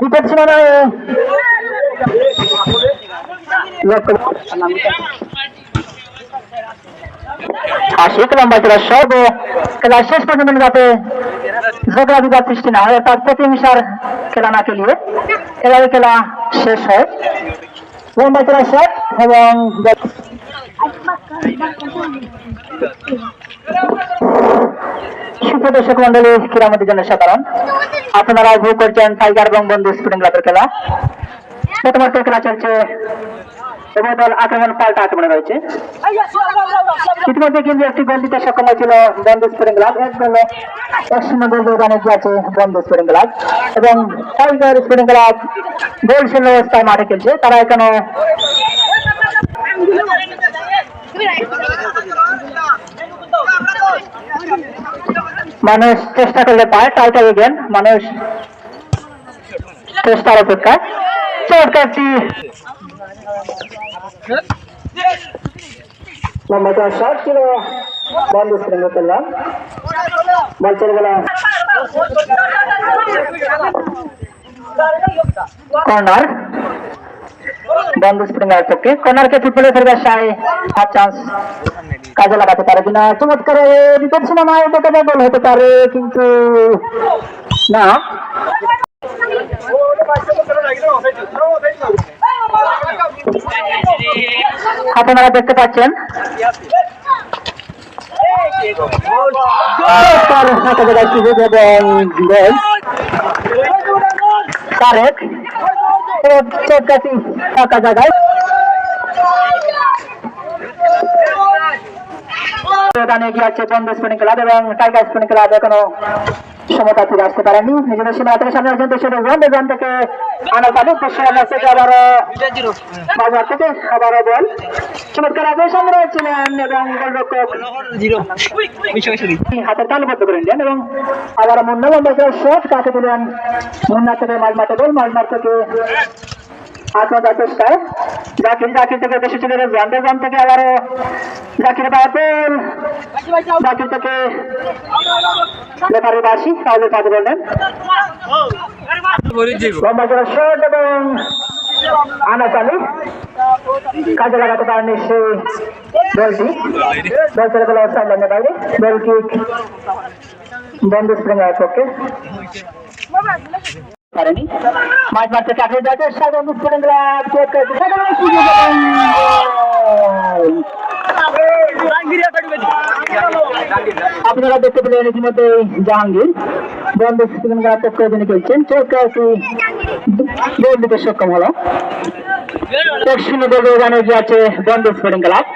Wicket ছিল না আশিক লম্বা খেলার সর্ব শেষ পর্যন্ত যাতে না হয় তার প্রতিহিংসার খেলা না খেলিয়ে এভাবে খেলা শেষ হয় লম্বা খেলার শট এবং সুপ্রদর্শক মন্ডলী ক্রীড়ামতির জন্য সাধারণ। আপনারা উপভোগ করছেন টাইগার এবং বন্ধু স্পুটিং ক্লাবের খেলা। প্রথমার্থ খেলা চলছে। এবং দল আক্রমণ পাল্টা আক্রমণে রয়েছে। ইতিমধ্যে কিন্তু একটি গোল দিতে সক্ষম হয়েছিল বন্ধু স্পোর্টিং ক্লাব এক গোলে এক শূন্য গোল এগিয়ে আছে বন্ধু ক্লাব এবং টাইগার ক্লাব গোল শূন্য অবস্থায় মাঠে খেলছে। তারা এখনও মানুষ চেষ্টা করলে পায় টাই টাই গেন মানুষ চেষ্টার অপেক্ষায় চটকাচ্ছি লম্বাটা শট ছিল বন্ধ স্প্রিং করলাম বল চলে গেল কর্নার বন্ধ স্প্রিং এর পক্ষে কর্নারকে ফুটবলে ফেরবে সাই হাফ চান্স কাজে লাগাতে পারে কিনা? চমৎকার বিপদ সিনেমায় যায় গোল হতে পারে, কিন্তু না। আপনারা দেখতে পাচ্ছেন। হাতে জায়গায়। প্রদানে এগিয়ে আছে বন্ধ স্পোর্টিং ক্লাব এবং টাইগার স্পোর্টিং ক্লাব এখনও সমতা ফিরে আসতে পারেনি। নিজেদের সীমা থেকে সামনে আসছেন দেশের রোজান রোজান থেকে আনার পাবে পশ্চিম থেকে আবারও বাজার থেকে আবারও বল। চমৎকার আগে সামনে ছিলেন এবং গোলরক্ষক হাতে তালবদ্ধ করে নিলেন এবং আবার মুন্না লম্বা শট কাকে দিলেন। মুন্না থেকে মাঝ মাঠে বল মাঝ মাঠ থেকে চেষ্টায় জাকির জাকির থেকে বেশি ছিল রেজান রেজান থেকে আবারও জাকির বাতিল জাকির থেকে লেখারি বাসি কাজে কাজে বললেন শট এবং আনাচালি কাজে লাগাতে পারেনি সেই বলটি। বল চলে গেল সাইডলাইনের বাইরে। বল কিক বন্ধ স্প্রিং পক্ষে। পারেনি। মাঝ মাঠ যাচ্ছে সাগর স্পোর্টিং ক্লাব আপনারা দেখতে পেলেন ইতিমধ্যে জাহাঙ্গীর। বন্ধ স্পোর্টিং ক্লাব পক্ষ তিনি খেলছেন। চোট করেছে গোল দিতে সক্ষম হলো। এক শূন্য গোল যে আছে বন্ধ স্পোর্টিং ক্লাব